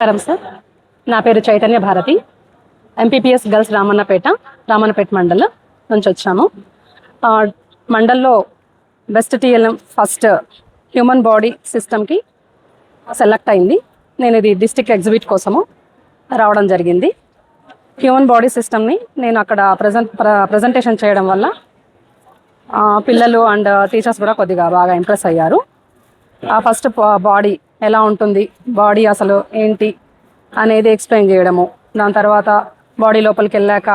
నమస్కారం సార్. నా పేరు చైతన్య భారతి. ఎంపీపీఎస్ గర్ల్స్ రామన్నపేట రామన్నపేట మండల్ నుంచి వచ్చాము. మండల్లో best TLM first human body సిస్టమ్కి సెలెక్ట్ అయింది. నేను ఇది డిస్టిక్ ఎగ్జిబిట్ కోసము రావడం జరిగింది. హ్యూమన్ బాడీ సిస్టమ్ని నేను అక్కడ ప్రజెంట్ ప్రజెంటేషన్ చేయడం వల్ల పిల్లలు అండ్ టీచర్స్ కూడా కొద్దిగా బాగా ఇంప్రెస్ అయ్యారు. ఫస్ట్ బాడీ ఎలా ఉంటుంది బాడీ అసలు ఏంటి అనేది ఎక్స్ప్లెయిన్ చేయడము. దాని తర్వాత బాడీ లోపలికి వెళ్ళాక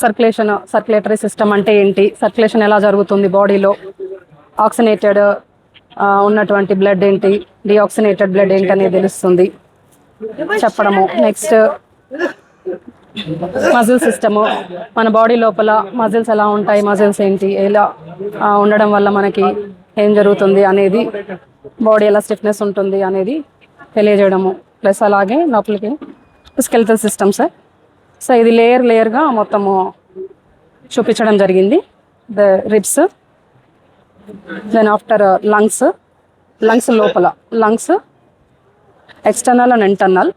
సర్క్యులేషన్ సర్క్యులేటరీ సిస్టమ్ అంటే ఏంటి సర్క్యులేషన్ ఎలా జరుగుతుంది బాడీలో ఆక్సినేటెడ్ ఉన్నటువంటి బ్లడ్ ఏంటి డిఆక్సినేటెడ్ బ్లడ్ ఏంటి అనేది తెలుస్తుంది. చెప్పడము. Next muscle system. మన బాడీ లోపల మజిల్స్ ఎలా ఉంటాయి మజిల్స్ ఏంటి ఎలా ఉండడం వల్ల మనకి ఏం జరుగుతుంది అనేది బాడీ ఎలా స్టిఫ్నెస్ ఉంటుంది అనేది తెలియజేయడము. ప్లస్ అలాగే లోపలికి స్కెల్టల్ సిస్టమ్ సార్ సో ఇది లేయర్ లేయర్గా మొత్తము చూపించడం జరిగింది. The ribs then after lungs lungs లోపల. Lungs external and internal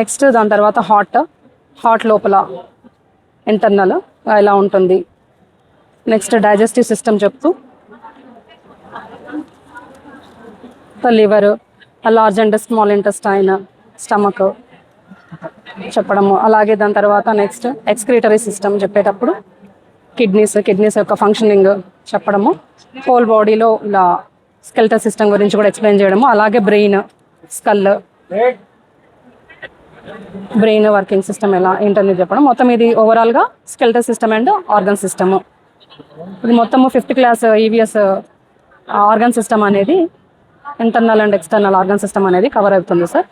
next దాని తర్వాత హార్ట్ హార్ట్ లోపల ఇంటర్నల్ ఎలా ఉంటుంది? నెక్స్ట్ డైజెస్టివ్ సిస్టమ్ చెప్తూ. Liver large and small intestine stomach చెప్పడము. అలాగే దాని తర్వాత నెక్స్ట్ ఎక్స్క్రీటరీ సిస్టమ్ చెప్పేటప్పుడు కిడ్నీస్ కిడ్నీస్ యొక్క ఫంక్షనింగ్ చెప్పడము. హోల్ బాడీలో ఇలా స్కెల్టర్ సిస్టమ్ గురించి కూడా ఎక్స్ప్లెయిన్ చేయడము. అలాగే brain skull brain working system ఎలా ఏంటనేది చెప్పడం. మొత్తం ఇది ఓవరాల్గా skeletal system and organ system ఇది మొత్తము fifth class EVS organ system అనేది internal and external organ system అనేది కవర్ అవుతుంది సార్